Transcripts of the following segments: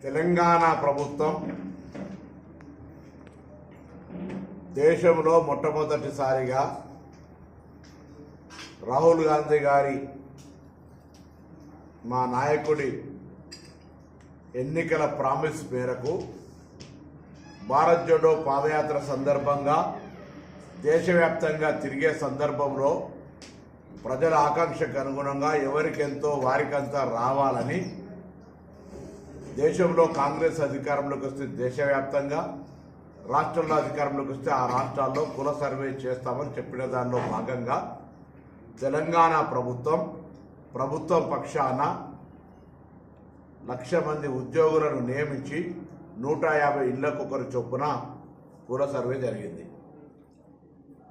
తెలంగాణ ప్రభుత్వం దేశంలో మొట్టమొదటిసారిగా రాహుల్ గాంధీ గారి మా నాయకుడి ఎన్నికల ప్రామిస్ మేరకు భారత్ జోడో పాదయాత్ర సందర్భంగా దేశవ్యాప్తంగా తిరిగే సందర్భంలో ప్రజల ఆకాంక్షకు అనుగుణంగా ఎవరికెంతో వారికంతా రావాలని దేశంలో కాంగ్రెస్ అధికారంలోకి వస్తే దేశవ్యాప్తంగా రాష్ట్రంలో అధికారంలోకి వస్తే ఆ రాష్ట్రాల్లో కుల సర్వే చేస్తామని చెప్పిన దానిలో భాగంగా తెలంగాణ ప్రభుత్వం ప్రభుత్వం పక్షాన లక్ష మంది ఉద్యోగులను నియమించి నూట యాభై ఇళ్ళకు ఒకరు చొప్పున కుల సర్వే జరిగింది.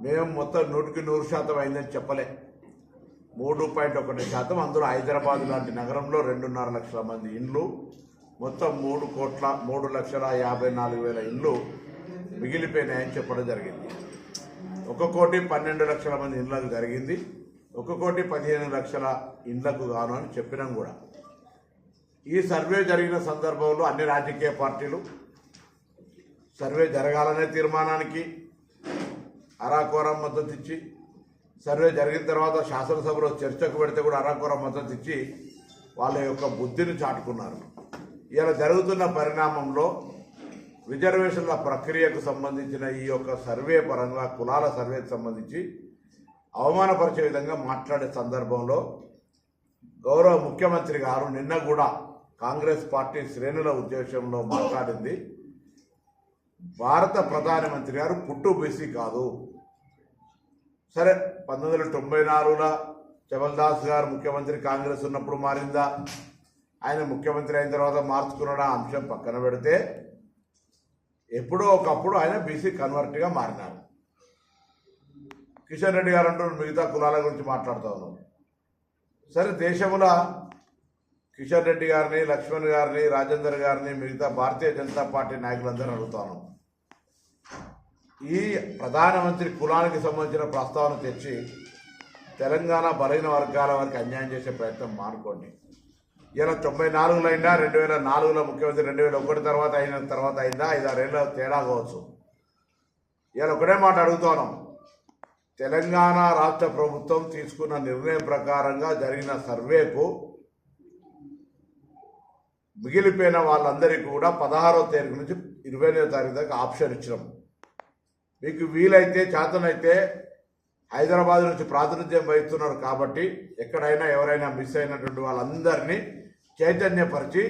మేము మొత్తం నూటికి నూరు శాతం అయిందని చెప్పలే. మూడు పాయింట్ ఒకటి శాతం. అందులో హైదరాబాద్ లాంటి నగరంలో రెండున్నర లక్షల మంది ఇండ్లు మొత్తం మూడు కోట్ల మూడు లక్షల యాభై నాలుగు వేల ఇండ్లు మిగిలిపోయినాయని చెప్పడం జరిగింది. ఒక కోటి పన్నెండు లక్షల మంది ఇండ్లకు జరిగింది. ఒక కోటి పదిహేను లక్షల ఇండ్లకు గాను అని చెప్పినాం కూడా. ఈ సర్వే జరిగిన సందర్భంలో అన్ని రాజకీయ పార్టీలు సర్వే జరగాలనే తీర్మానానికి అరాకోరం మద్దతు ఇచ్చి సర్వే జరిగిన తర్వాత శాసనసభలో చర్చకు పెడితే కూడా అరాకోరం మద్దతు ఇచ్చి వాళ్ళ యొక్క బుద్ధిని చాటుకున్నారు. ఇలా జరుగుతున్న పరిణామంలో రిజర్వేషన్ల ప్రక్రియకు సంబంధించిన ఈ యొక్క సర్వే పరంగా కులాల సర్వేకి సంబంధించి అవమానపరిచే విధంగా మాట్లాడే సందర్భంలో గౌరవ ముఖ్యమంత్రి గారు నిన్న కూడా కాంగ్రెస్ పార్టీ శ్రేణుల ఉద్దేశంలో మాట్లాడింది. భారత ప్రధానమంత్రి గారు పుట్టు బీసీ కాదు. సరే పంతొమ్మిది వందల తొంభై నాలుగులో జబల్దాస్ గారు ముఖ్యమంత్రి కాంగ్రెస్ ఉన్నప్పుడు మారిందా? ఆయన ముఖ్యమంత్రి అయిన తర్వాత మార్చుకున్న ఆ అంశం పక్కన పెడితే ఎప్పుడో ఒకప్పుడు ఆయన బీసీ కన్వర్ట్గా మారినారు కిషన్ రెడ్డి గారు అంటూ మిగతా కులాల గురించి మాట్లాడుతూ ఉన్నాం. సరే దేశంలో కిషన్ రెడ్డి గారిని లక్ష్మణ్ గారిని రాజేందర్ గారిని మిగతా భారతీయ జనతా పార్టీ నాయకులందరూ అడుగుతాను ఈ ప్రధానమంత్రి కులానికి సంబంధించిన ప్రస్తావన తెచ్చి తెలంగాణ బలహీన వర్గాల వారికి అన్యాయం చేసే ప్రయత్నం మానుకోండి. ఇలా తొంభై నాలుగులో అయినా రెండు వేల నాలుగులో ముఖ్యమంత్రి రెండు వేల ఒకటి తర్వాత అయిన తర్వాత అయిందా? ఐదారేళ్ళ తేడా కావచ్చు. ఇలా ఒకటే మాట అడుగుతాను తెలంగాణ రాష్ట్ర ప్రభుత్వం తీసుకున్న నిర్ణయం ప్రకారంగా జరిగిన సర్వేకు మిగిలిపోయిన వాళ్ళందరికీ కూడా పదహారో తారీఖు నుంచి ఇరవై ఎనిమిదో తారీఖు దాకా ఆప్షన్ ఇచ్చినాం. మీకు వీలైతే చేతనైతే హైదరాబాద్ నుంచి ప్రాతినిధ్యం వహిస్తున్నారు కాబట్టి ఎక్కడైనా ఎవరైనా మిస్ అయినటువంటి వాళ్ళందరినీ చైతన్యపరిచి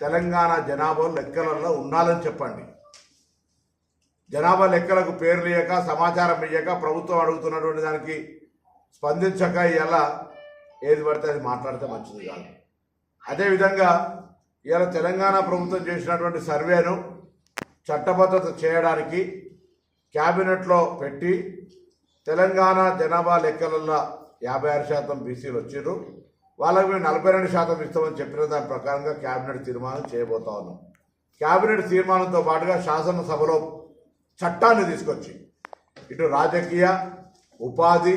తెలంగాణ జనాభా లెక్కలలో ఉండాలని చెప్పండి. జనాభా లెక్కలకు పేర్లు ఇయ్యక సమాచారం ఇయ్యక ప్రభుత్వం అడుగుతున్నటువంటి దానికి స్పందించక ఇలా ఏది పడితే అది మాట్లాడితే మంచిది కాదు. అదేవిధంగా ఇలా తెలంగాణ ప్రభుత్వం చేసినటువంటి సర్వేను చట్టబద్ధత చేయడానికి క్యాబినెట్లో పెట్టి తెలంగాణ జనాభా లెక్కలలో యాభై ఆరు శాతం బీసీలు వచ్చారు వాళ్ళకి మేము నలభై రెండు శాతం ఇస్తామని చెప్పిన దాని ప్రకారంగా క్యాబినెట్ తీర్మానం చేయబోతా ఉన్నాం. క్యాబినెట్ తీర్మానంతో పాటుగా శాసనసభలో చట్టాన్ని తీసుకొచ్చి ఇటు రాజకీయ ఉపాధి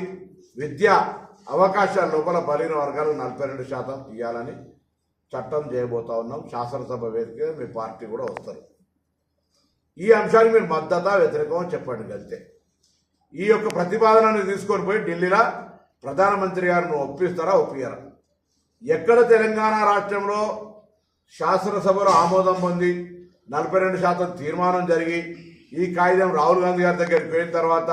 విద్య అవకాశాల లోపల బలిన వర్గాలకు నలభై రెండు శాతం ఇవ్వాలని చట్టం చేయబోతా ఉన్నాం. శాసనసభ వేదిక మీ పార్టీ కూడా వస్తారు. ఈ అంశానికి మీరు మద్దత వ్యతిరేకం చెప్పండి అంతే. ఈ యొక్క ప్రతిపాదనను తీసుకొని పోయి ఢిల్లీలో ప్రధానమంత్రి గారిని ఒప్పిస్తారా ఒప్పియరా ఎక్కడ తెలంగాణ రాష్ట్రంలో శాసనసభలో ఆమోదం పొంది నలభై రెండు శాతం తీర్మానం జరిగి ఈ కాగితం రాహుల్ గాంధీ గారి దగ్గరికి పోయిన తర్వాత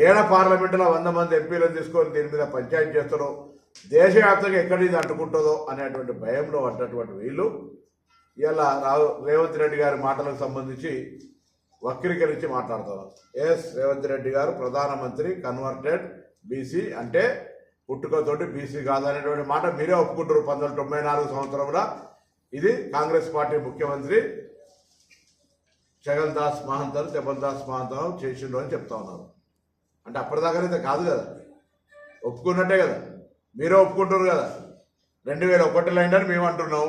ఏడ పార్లమెంటులో వంద మంది ఎంపీలను తీసుకొని దీని మీద పంచాయతీ చేస్తారో దేశవ్యాప్తంగా ఎక్కడ ఇది అంటుకుంటుందో అనేటువంటి భయంలో పడ్డటువంటి వీళ్ళు. ఇలా రావు రేవంత్ రెడ్డి గారి మాటలకు సంబంధించి వక్రీకరించి మాట్లాడుతున్నారు ఎస్ రేవంత్ రెడ్డి గారు ప్రధానమంత్రి కన్వర్టెడ్ బీసీ అంటే పుట్టుకతోటి బీసీ కాదనేటువంటి మాట మీరే ఒప్పుకుంటారు పంతొమ్మిది వందల తొంభై నాలుగు సంవత్సరంలో. ఇది కాంగ్రెస్ పార్టీ ముఖ్యమంత్రి జగన్ దాస్ మహంతర్ జబల్ దాస్ మహంతరం చేసిండు అని చెప్తా ఉన్నారు. అంటే అప్పటిదాకానైతే కాదు కదా. ఒప్పుకున్నట్టే కదా. మీరే ఒప్పుకుంటారు కదా. రెండు వేల ఒకటిలో అయిందని మేము అంటున్నాం.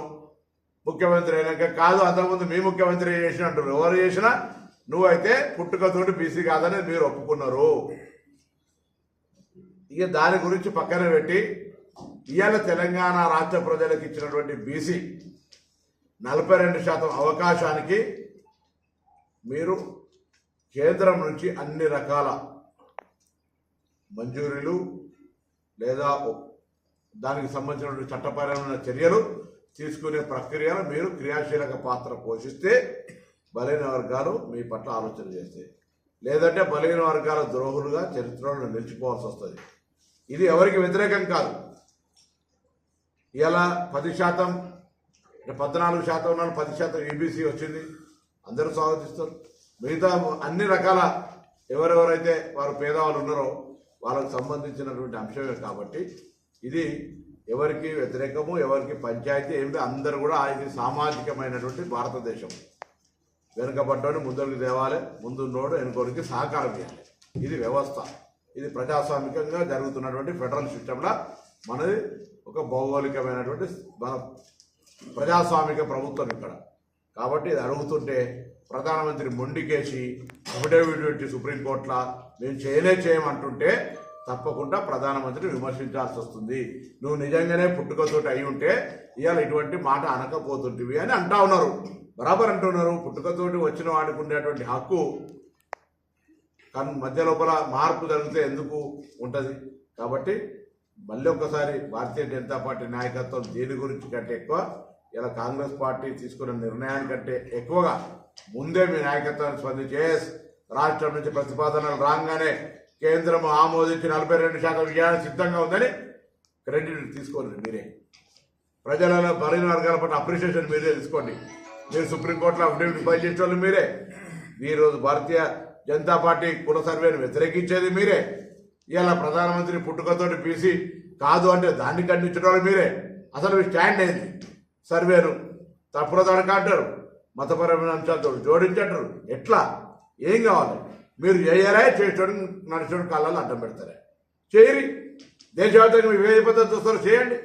ముఖ్యమంత్రి అయినాక కాదు అంతకుముందు మీ ముఖ్యమంత్రి చేసిన అంటున్నారు. ఎవరు చేసినా నువ్వైతే పుట్టుకతోటి బీసీ కాదని మీరు ఒప్పుకున్నారు. ఇక దాని గురించి పక్కన పెట్టి ఇవాళ తెలంగాణ రాష్ట్ర ప్రజలకు ఇచ్చినటువంటి బీసీ నలభై రెండు శాతం అవకాశానికి మీరు కేంద్రం నుంచి అన్ని రకాల మంజూరీలు లేదా దానికి సంబంధించినటువంటి చట్టపరమైన చర్యలు తీసుకునే ప్రక్రియలో మీరు క్రియాశీలక పాత్ర పోషిస్తే బలహీన వర్గాలు మీ పట్ల ఆలోచన చేస్తాయి. లేదంటే బలహీన వర్గాల ద్రోహులుగా చరిత్రలో నిలిచిపోవాల్సి వస్తుంది. ఇది ఎవరికి వ్యతిరేకం కాదు. ఇలా పది శాతం పద్నాలుగు శాతం ఉన్నాను పది శాతం ఈబీసీ వచ్చింది. అందరూ స్వాగతిస్తారు. మిగతా అన్ని రకాల ఎవరెవరైతే వారు పేదవాళ్ళు ఉన్నారో వాళ్ళకు సంబంధించినటువంటి అంశమే కాబట్టి ఇది ఎవరికి వ్యతిరేకము ఎవరికి పంచాయతీ ఏమిటి అందరూ కూడా ఇది సామాజికమైనటువంటి భారతదేశం. వెనుకబడ్డోని ముందరికి తేవాలి ముందున్నోడు వెనుకోడికి సహకారం ఇవ్వాలి. ఇది వ్యవస్థ. ఇది ప్రజాస్వామికంగా జరుగుతున్నటువంటి ఫెడరల్ సిస్టంలో మనది ఒక భౌగోళికమైనటువంటి మన ప్రజాస్వామిక ప్రభుత్వం ఇక్కడ. కాబట్టి ఇది అడుగుతుంటే ప్రధానమంత్రి మొండికేసి అఫిడేవిట్ పెట్టి సుప్రీంకోర్టులో మేము చేయలే చేయమంటుంటే తప్పకుండా ప్రధానమంత్రి విమర్శించాల్సి వస్తుంది. నువ్వు నిజంగానే పుట్టుకతోటి అయి ఉంటే ఇవాళ ఇటువంటి మాట అనకపోతుంటివి అని అంటా ఉన్నారు. బరాబర్ అంటున్నారు పుట్టుకతోటి వచ్చిన వాడికి ఉండేటువంటి హక్కు కానీ మధ్య లోపల మార్పు జరిగితే ఎందుకు ఉంటుంది? కాబట్టి మళ్ళీ ఒకసారి భారతీయ జనతా పార్టీ నాయకత్వం దీని గురించి కంటే ఎక్కువ ఇలా కాంగ్రెస్ పార్టీ తీసుకున్న నిర్ణయానికంటే ఎక్కువగా ముందే మీ నాయకత్వాన్ని స్పందించి "ఎస్, రాష్ట్రం నుంచి ప్రతిపాదనలు రాగానే కేంద్రం ఆమోదించి నలభై రెండు శాతం విజయానికి సిద్ధంగా ఉందని క్రెడిట్ తీసుకోండి మీరే. ప్రజలలో బలైన వర్గాల పట్ల అప్రిషియేషన్ మీరే తీసుకోండి. మీరు సుప్రీంకోర్టులో అఫిడేవిట్ ఫైల్ చేసే వాళ్ళు మీరే ఈరోజు భారతీయ జనతా పార్టీ కుల సర్వేను వ్యతిరేకించేది మీరే. ఇలా ప్రధానమంత్రి పుట్టుకతోటి పీసి కాదు అంటే దాన్ని ఖండించడం మీరే. అసలు మీ స్టాండ్ ఏంది? సర్వేను తప్పుల తడక అంటారు. మతపరమైన అంశాలతో జోడించంటారు. ఎట్లా? ఏం కావాలి? మీరు చేయరా చేసేటోడు నడిచేటోడు కాలాలు అడ్డం పెడతారా. చేయరి. దేశవ్యాప్తంగా మీ ఏ పద్ధతి వస్తారు చేయండి.